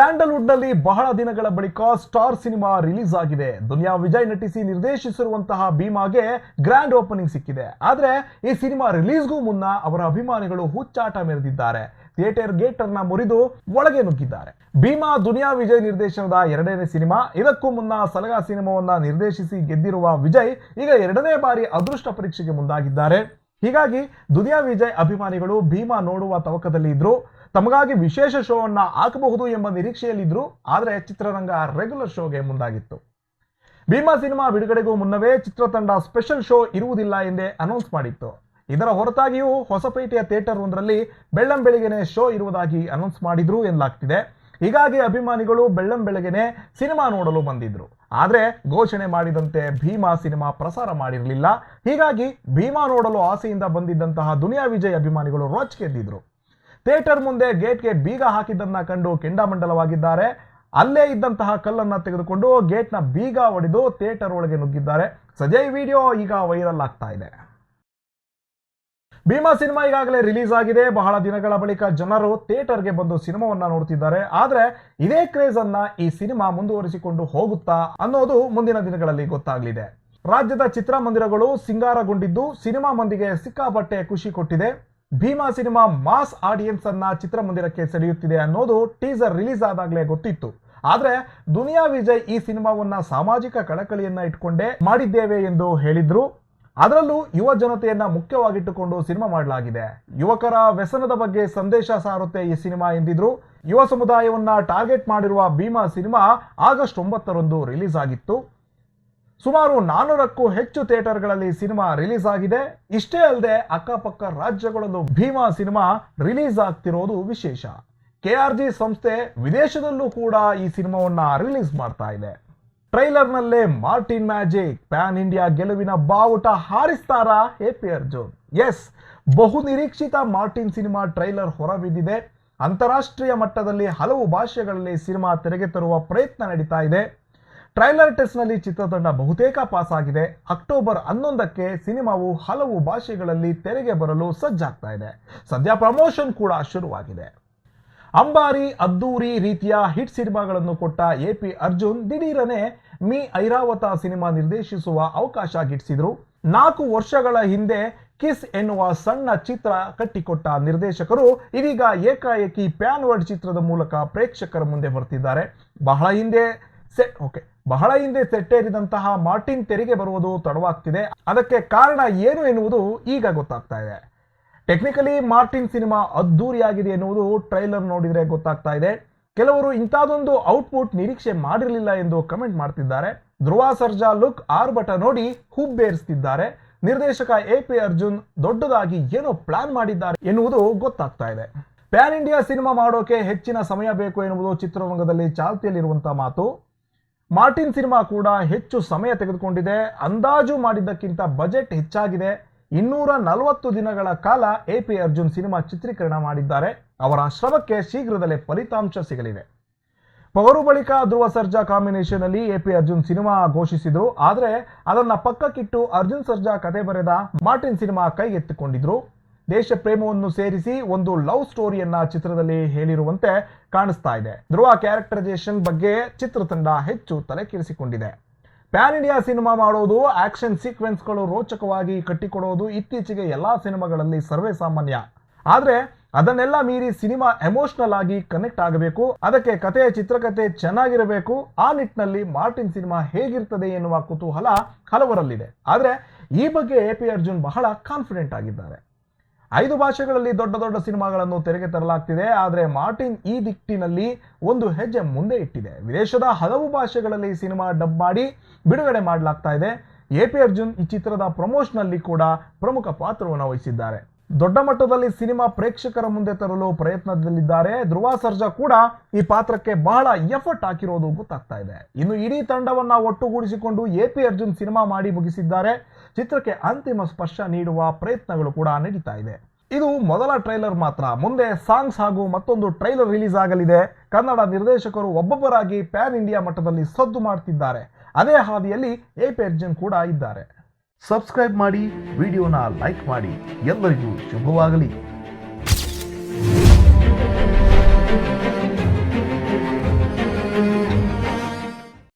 ಸ್ಯಾಂಡಲ್ವುಡ್ನಲ್ಲಿ ಬಹಳ ದಿನಗಳ ಬಳಿಕ ಸ್ಟಾರ್ ಸಿನಿಮಾ ರಿಲೀಸ್ ಆಗಿದೆ. ದುನಿಯಾ ವಿಜಯ್ ನಟಿಸಿ ನಿರ್ದೇಶಿಸಿರುವಂತಹ ಭೀಮಾಗೆ ಗ್ರ್ಯಾಂಡ್ ಓಪನಿಂಗ್ ಸಿಕ್ಕಿದೆ. ಆದ್ರೆ ಈ ಸಿನಿಮಾ ರಿಲೀಸ್ಗೂ ಮುನ್ನ ಅವರ ಅಭಿಮಾನಿಗಳು ಹುಚ್ಚಾಟ ಮೆರೆದಿದ್ದಾರೆ. ಥಿಯೇಟರ್ ಗೇಟ್ ಅನ್ನ ಮುರಿದು ಒಳಗೆ ನುಗ್ಗಿದ್ದಾರೆ. ಭೀಮಾ, ದುನಿಯಾ ವಿಜಯ್ ನಿರ್ದೇಶನದ ಎರಡನೇ ಸಿನಿಮಾ. ಇದಕ್ಕೂ ಮುನ್ನ ಸಲಗಾ ಸಿನಿಮಾವನ್ನ ನಿರ್ದೇಶಿಸಿ ಗೆದ್ದಿರುವ ವಿಜಯ್ ಈಗ ಎರಡನೇ ಬಾರಿ ಅದೃಷ್ಟ ಪರೀಕ್ಷೆಗೆ ಮುಂದಾಗಿದ್ದಾರೆ. ಹೀಗಾಗಿ ದುನಿಯಾ ವಿಜಯ್ ಅಭಿಮಾನಿಗಳು ಭೀಮಾ ನೋಡುವ ತವಕದಲ್ಲಿ ಇದ್ರು. ತಮಗಾಗಿ ವಿಶೇಷ ಶೋವನ್ನು ಹಾಕಬಹುದು ಎಂಬ ನಿರೀಕ್ಷೆಯಲ್ಲಿದ್ದರು ಆದರೆ ಚಿತ್ರರಂಗ ರೆಗ್ಯುಲರ್ ಶೋಗೆ ಮುಂದಾಗಿತ್ತು. ಭೀಮಾ ಸಿನಿಮಾ ಬಿಡುಗಡೆಗೂ ಮುನ್ನವೇ ಚಿತ್ರತಂಡ ಸ್ಪೆಷಲ್ ಶೋ ಇರುವುದಿಲ್ಲ ಎಂದೇ ಅನೌನ್ಸ್ ಮಾಡಿತ್ತು. ಇದರ ಹೊರತಾಗಿಯೂ ಹೊಸಪೇಟೆಯ ಥಿಯೇಟರ್ ಒಂದರಲ್ಲಿ ಬೆಳ್ಳಂ ಬೆಳಗ್ಗೆನೆ ಶೋ ಇರುವುದಾಗಿ ಅನೌನ್ಸ್ ಮಾಡಿದ್ರು ಎನ್ನಲಾಗ್ತಿದೆ. ಹೀಗಾಗಿ ಅಭಿಮಾನಿಗಳು ಬೆಳ್ಳಂ ಬೆಳಗ್ಗೆನೆ ಸಿನಿಮಾ ನೋಡಲು ಬಂದಿದ್ರು. ಆದರೆ ಘೋಷಣೆ ಮಾಡಿದಂತೆ ಭೀಮಾ ಸಿನಿಮಾ ಪ್ರಸಾರ ಮಾಡಿರಲಿಲ್ಲ. ಹೀಗಾಗಿ ಭೀಮಾ ನೋಡಲು ಆಸೆಯಿಂದ ಬಂದಿದ್ದಂತಹ ದುನಿಯಾ ವಿಜಯ್ ಅಭಿಮಾನಿಗಳು ರೋಚಕೆದ್ದಿದ್ರು ಥಿಯೇಟರ್ ಮುಂದೆ ಗೇಟ್ಗೆ ಬೀಗ ಹಾಕಿದ್ದನ್ನ ಕಂಡು ಕೆಂಡಾಮಂಡಲವಾಗಿದ್ದಾರೆ. ಅಲ್ಲೇ ಇದ್ದಂತಹ ಕಲ್ಲನ್ನು ತೆಗೆದುಕೊಂಡು ಗೇಟ್ನ ಬೀಗ ಒಡೆದು ಥಿಯೇಟರ್ ಒಳಗೆ ನುಗ್ಗಿದ್ದಾರೆ. ಸದ್ಯ ಈ ವಿಡಿಯೋ ಈಗ ವೈರಲ್ ಆಗ್ತಾ ಇದೆ. ಭೀಮಾ ಸಿನಿಮಾ ಈಗಾಗಲೇ ರಿಲೀಸ್ ಆಗಿದೆ. ಬಹಳ ದಿನಗಳ ಬಳಿಕ ಜನರು ಥಿಯೇಟರ್ಗೆ ಬಂದು ಸಿನಿಮಾವನ್ನ ನೋಡ್ತಿದ್ದಾರೆ. ಆದ್ರೆ ಇದೇ ಕ್ರೇಜ್ ಅನ್ನ ಈ ಸಿನಿಮಾ ಮುಂದುವರಿಸಿಕೊಂಡು ಹೋಗುತ್ತಾ ಅನ್ನೋದು ಮುಂದಿನ ದಿನಗಳಲ್ಲಿ ಗೊತ್ತಾಗಲಿದೆ. ರಾಜ್ಯದ ಚಿತ್ರಮಂದಿರಗಳು ಸಿಂಗಾರಗೊಂಡಿದ್ದು ಸಿನಿಮಾ ಮಂದಿಗೆ ಸಿಕ್ಕಾಪಟ್ಟೆ ಖುಷಿ ಕೊಟ್ಟಿದೆ. ಭೀಮಾ ಸಿನಿಮಾ ಮಾಸ್ ಆಡಿಯನ್ಸ್ ಅನ್ನ ಚಿತ್ರಮಂದಿರಕ್ಕೆ ಸೆಳೆಯುತ್ತಿದೆ ಅನ್ನೋದು ಟೀಸರ್ ರಿಲೀಸ್ ಆದಾಗಲೇ ಗೊತ್ತಿತ್ತು. ಆದ್ರೆ ದುನಿಯಾ ವಿಜಯ್ ಈ ಸಿನಿಮಾವನ್ನ ಸಾಮಾಜಿಕ ಕಳಕಳಿಯನ್ನ ಇಟ್ಕೊಂಡೇ ಮಾಡಿದ್ದೇವೆ ಎಂದು ಹೇಳಿದ್ರು. ಅದರಲ್ಲೂ ಯುವ ಜನತೆಯನ್ನ ಮುಖ್ಯವಾಗಿಟ್ಟುಕೊಂಡು ಸಿನಿಮಾ ಮಾಡಲಾಗಿದೆ. ಯುವಕರ ವ್ಯಸನದ ಬಗ್ಗೆ ಸಂದೇಶ ಸಾರುತ್ತೆ ಈ ಸಿನಿಮಾ ಎಂದಿದ್ರು. ಯುವ ಸಮುದಾಯವನ್ನ ಟಾರ್ಗೆಟ್ ಮಾಡಿರುವ ಭೀಮಾ ಸಿನಿಮಾ ಆಗಸ್ಟ್ ಒಂಬತ್ತರಂದು ರಿಲೀಸ್ ಆಗಿತ್ತು. ಸುಮಾರು ನಾನ್ನೂರಕ್ಕೂ ಹೆಚ್ಚು ಥಿಯೇಟರ್ಗಳಲ್ಲಿ ಸಿನಿಮಾ ರಿಲೀಸ್ ಆಗಿದೆ. ಇಷ್ಟೇ ಅಲ್ಲದೆ ಅಕ್ಕಪಕ್ಕ ರಾಜ್ಯಗಳಲ್ಲೂ ಭೀಮಾ ಸಿನಿಮಾ ರಿಲೀಸ್ ಆಗ್ತಿರೋದು ವಿಶೇಷ. ಕೆಆರ್ಜಿ ಸಂಸ್ಥೆ ವಿದೇಶದಲ್ಲೂ ಕೂಡ ಈ ಸಿನಿಮಾವನ್ನ ರಿಲೀಸ್ ಮಾಡ್ತಾ ಇದೆ. ಟ್ರೈಲರ್ನಲ್ಲೇ ಮಾರ್ಟಿನ್ ಮ್ಯಾಜಿಕ್, ಪ್ಯಾನ್ ಇಂಡಿಯಾ ಗೆಲುವಿನ ಬಾವುಟ ಹಾರಿಸ್ತಾರಾ ಪಿ ಅರ್ಜುನ್ ಎಸ್ ಬಹು ನಿರೀಕ್ಷಿತ ಮಾರ್ಟಿನ್ ಸಿನಿಮಾ ಟ್ರೈಲರ್ ಹೊರಬಿದ್ದಿದೆ. ಅಂತಾರಾಷ್ಟ್ರೀಯ ಮಟ್ಟದಲ್ಲಿ ಹಲವು ಭಾಷೆಗಳಲ್ಲಿ ಸಿನಿಮಾ ತೆರೆಗೆ ತರುವ ಪ್ರಯತ್ನ ನಡೀತಾ ಇದೆ. ಟ್ರೈಲರ್ ಟೆಸ್ಟ್ನಲ್ಲಿ ಚಿತ್ರತಂಡ ಬಹುತೇಕ ಪಾಸ್ ಆಗಿದೆ. ಅಕ್ಟೋಬರ್ ಹನ್ನೊಂದಕ್ಕೆ ಸಿನಿಮಾವು ಹಲವು ಭಾಷೆಗಳಲ್ಲಿ ತೆರೆಗೆ ಬರಲು ಸಜ್ಜಾಗ್ತಾ ಇದೆ. ಸದ್ಯ ಪ್ರಮೋಷನ್ ಕೂಡ ಶುರುವಾಗಿದೆ. ಅಂಬಾರಿ, ಅದ್ದೂರಿ ರೀತಿಯ ಹಿಟ್ ಸಿನಿಮಾಗಳನ್ನು ಕೊಟ್ಟ ಎ ಪಿ ಅರ್ಜುನ್ ದಿಢೀರನೆ ಮೀ ಐರಾವತ ಸಿನಿಮಾ ನಿರ್ದೇಶಿಸುವ ಅವಕಾಶ ಗಿಟ್ಟಿಸಿದ್ರು ನಾಲ್ಕು ವರ್ಷಗಳ ಹಿಂದೆ ಕಿಸ್ ಎನ್ನುವ ಸಣ್ಣ ಚಿತ್ರ ಕಟ್ಟಿಕೊಟ್ಟ ನಿರ್ದೇಶಕರು ಇದೀಗ ಏಕಾಏಕಿ ಪ್ಯಾನ್ ವರ್ಡ್ ಚಿತ್ರದ ಮೂಲಕ ಪ್ರೇಕ್ಷಕರ ಮುಂದೆ ಬರ್ತಿದ್ದಾರೆ ಬಹಳ ಹಿಂದೆ ಸೆಟ್ ಓಕೆ ಬಹಳ ಹಿಂದೆ ಸೆಟ್ಟೇರಿದಂತಹ ಮಾರ್ಟಿನ್ ತೆರಿಗೆ ಬರುವುದು ತಡವಾಗ್ತಿದೆ. ಅದಕ್ಕೆ ಕಾರಣ ಏನು ಎನ್ನುವುದು ಈಗ ಗೊತ್ತಾಗ್ತಾ ಇದೆ. ಟೆಕ್ನಿಕಲಿ ಮಾರ್ಟಿನ್ ಸಿನಿಮಾ ಅದ್ದೂರಿಯಾಗಿದೆ ಎನ್ನುವುದು ಟ್ರೈಲರ್ ನೋಡಿದ್ರೆ ಗೊತ್ತಾಗ್ತಾ ಇದೆ. ಕೆಲವರು ಇಂಥದೊಂದು ಔಟ್ಪುಟ್ ನಿರೀಕ್ಷೆ ಮಾಡಿರಲಿಲ್ಲ ಎಂದು ಕಮೆಂಟ್ ಮಾಡ್ತಿದ್ದಾರೆ. ಧ್ರುವ ಸರ್ಜಾ ಲುಕ್ ಆರ್ಭಟ ನೋಡಿ ಹುಬ್ಬೇರಿಸ್ತಿದ್ದಾರೆ ನಿರ್ದೇಶಕ ಎ ಪಿ ಅರ್ಜುನ್ ದೊಡ್ಡದಾಗಿ ಏನೋ ಪ್ಲಾನ್ ಮಾಡಿದ್ದಾರೆ ಎನ್ನುವುದು ಗೊತ್ತಾಗ್ತಾ ಇದೆ. ಪ್ಯಾನ್ ಇಂಡಿಯಾ ಸಿನಿಮಾ ಮಾಡೋಕೆ ಹೆಚ್ಚಿನ ಸಮಯ ಬೇಕು ಎನ್ನುವುದು ಚಿತ್ರರಂಗದಲ್ಲಿ ಚಾಲ್ತಿಯಲ್ಲಿರುವಂತಹ ಮಾತು. ಮಾರ್ಟಿನ್ ಸಿನಿಮಾ ಕೂಡ ಹೆಚ್ಚು ಸಮಯ ತೆಗೆದುಕೊಂಡಿದೆ. ಅಂದಾಜು ಮಾಡಿದ್ದಕ್ಕಿಂತ ಬಜೆಟ್ ಹೆಚ್ಚಾಗಿದೆ. ಇನ್ನೂರ ನಲವತ್ತು ದಿನಗಳ ಕಾಲ ಎ ಪಿ ಅರ್ಜುನ್ ಸಿನಿಮಾ ಚಿತ್ರೀಕರಣ ಮಾಡಿದ್ದಾರೆ. ಅವರ ಶ್ರಮಕ್ಕೆ ಶೀಘ್ರದಲ್ಲೇ ಫಲಿತಾಂಶ ಸಿಗಲಿದೆ. ಪವರು ಬಳಿಕ ಧ್ರುವ ಸರ್ಜಾ ಕಾಂಬಿನೇಷನ್ ಅಲ್ಲಿ ಎ ಪಿ ಅರ್ಜುನ್ ಸಿನಿಮಾ ಘೋಷಿಸಿದ್ರು. ಆದರೆ ಅದನ್ನ ಪಕ್ಕಕ್ಕಿಟ್ಟು ಅರ್ಜುನ್ ಸರ್ಜಾ ಕತೆ ಬರೆದ ಮಾರ್ಟಿನ್ ಸಿನಿಮಾ ಕೈಗೆತ್ತಿಕೊಂಡಿದ್ರು. ದೇಶ ಪ್ರೇಮವನ್ನು ಸೇರಿಸಿ ಒಂದು ಲವ್ ಸ್ಟೋರಿಯನ್ನ ಚಿತ್ರದಲ್ಲಿ ಹೇಳಿರುವಂತೆ ಕಾಣಿಸ್ತಾ ಇದೆ. ಧ್ರುವ ಕ್ಯಾರೆಕ್ಟರೈಸೇಷನ್ ಬಗ್ಗೆ ಚಿತ್ರತಂಡ ಹೆಚ್ಚು ತಲೆಕೆಡಿಸಿಕೊಂಡಿದೆ. ಪ್ಯಾನ್ ಇಂಡಿಯಾ ಸಿನಿಮಾ ಮಾಡೋದು, ಆಕ್ಷನ್ ಸೀಕ್ವೆನ್ಸ್ಗಳು ರೋಚಕವಾಗಿ ಕಟ್ಟಿಕೊಡೋದು ಇತ್ತೀಚೆಗೆ ಎಲ್ಲಾ ಸಿನಿಮಾಗಳಲ್ಲಿ ಸರ್ವೇ ಸಾಮಾನ್ಯ. ಆದ್ರೆ ಅದನ್ನೆಲ್ಲ ಮೀರಿ ಸಿನಿಮಾ ಎಮೋಷನಲ್ ಆಗಿ ಕನೆಕ್ಟ್ ಆಗಬೇಕು, ಅದಕ್ಕೆ ಕಥೆಯ ಚಿತ್ರಕಥೆ ಚೆನ್ನಾಗಿರಬೇಕು, ಆ ನಿಟ್ಟಿನಲ್ಲಿ ಮಾರ್ಟಿನ್ ಸಿನಿಮಾ ಹೇಗಿರ್ತದೆ ಎನ್ನುವ ಕುತೂಹಲ ಹಲವರಲ್ಲಿದೆ. ಆದರೆ ಈ ಬಗ್ಗೆ ಎ ಪಿ ಅರ್ಜುನ್ ಬಹಳ ಕಾನ್ಫಿಡೆಂಟ್ ಆಗಿದ್ದಾರೆ. ಐದು ಭಾಷೆಗಳಲ್ಲಿ ದೊಡ್ಡ ದೊಡ್ಡ ಸಿನಿಮಾಗಳನ್ನು ತೆರೆಗೆ ತರಲಾಗ್ತಿದೆ, ಆದರೆ ಮಾರ್ಟಿನ್ ಈ ದಿಕ್ಕಿನಲ್ಲಿ ಒಂದು ಹೆಜ್ಜೆ ಮುಂದೆ ಇಟ್ಟಿದೆ. ವಿದೇಶದ ಹಲವು ಭಾಷೆಗಳಲ್ಲಿ ಸಿನಿಮಾ ಡಬ್ ಮಾಡಿ ಬಿಡುಗಡೆ ಮಾಡಲಾಗ್ತಾ ಇದೆ. ಎ ಪಿ ಅರ್ಜುನ್ ಈ ಚಿತ್ರದ ಪ್ರಮೋಷನಲ್ಲಿ ಕೂಡ ಪ್ರಮುಖ ಪಾತ್ರವನ್ನು ವಹಿಸಿದ್ದಾರೆ. ದೊಡ್ಡ ಮಟ್ಟದಲ್ಲಿ ಸಿನಿಮಾ ಪ್ರೇಕ್ಷಕರ ಮುಂದೆ ತರಲು ಪ್ರಯತ್ನದಲ್ಲಿದ್ದಾರೆ. ಧ್ರುವ ಸರ್ಜಾ ಕೂಡ ಈ ಪಾತ್ರಕ್ಕೆ ಬಹಳ ಎಫರ್ಟ್ ಹಾಕಿರೋದು ಗೊತ್ತಾಗ್ತಾ ಇದೆ. ಇನ್ನು ಇಡೀ ತಂಡವನ್ನ ಒಟ್ಟುಗೂಡಿಸಿಕೊಂಡು ಎ ಪಿ ಅರ್ಜುನ್ ಸಿನಿಮಾ ಮಾಡಿ ಮುಗಿಸಿದ್ದಾರೆ. ಚಿತ್ರಕ್ಕೆ ಅಂತಿಮ ಸ್ಪರ್ಶ ನೀಡುವ ಪ್ರಯತ್ನಗಳು ಕೂಡ ನಡೀತಾ ಇದೆ. ಇದು ಮೊದಲ ಟ್ರೈಲರ್ ಮಾತ್ರ. ಮುಂದೆ ಸಾಂಗ್ಸ್ ಹಾಗೂ ಮತ್ತೊಂದು ಟ್ರೈಲರ್ ರಿಲೀಸ್ ಆಗಲಿದೆ. ಕನ್ನಡ ನಿರ್ದೇಶಕರು ಒಬ್ಬೊಬ್ಬರಾಗಿ ಪ್ಯಾನ್ ಇಂಡಿಯಾ ಮಟ್ಟದಲ್ಲಿ ಸದ್ದು ಮಾಡ್ತಿದ್ದಾರೆ. ಅದೇ ಹಾದಿಯಲ್ಲಿ ಎ ಅರ್ಜುನ್ ಕೂಡ ಇದ್ದಾರೆ. ಸಬ್ಸ್ಕ್ರೈಬ್ ಮಾಡಿ, ವಿಡಿಯೋನ ಲೈಕ್ ಮಾಡಿ. ಎಲ್ಲರಿಗೂ ಶುಭವಾಗಲಿ.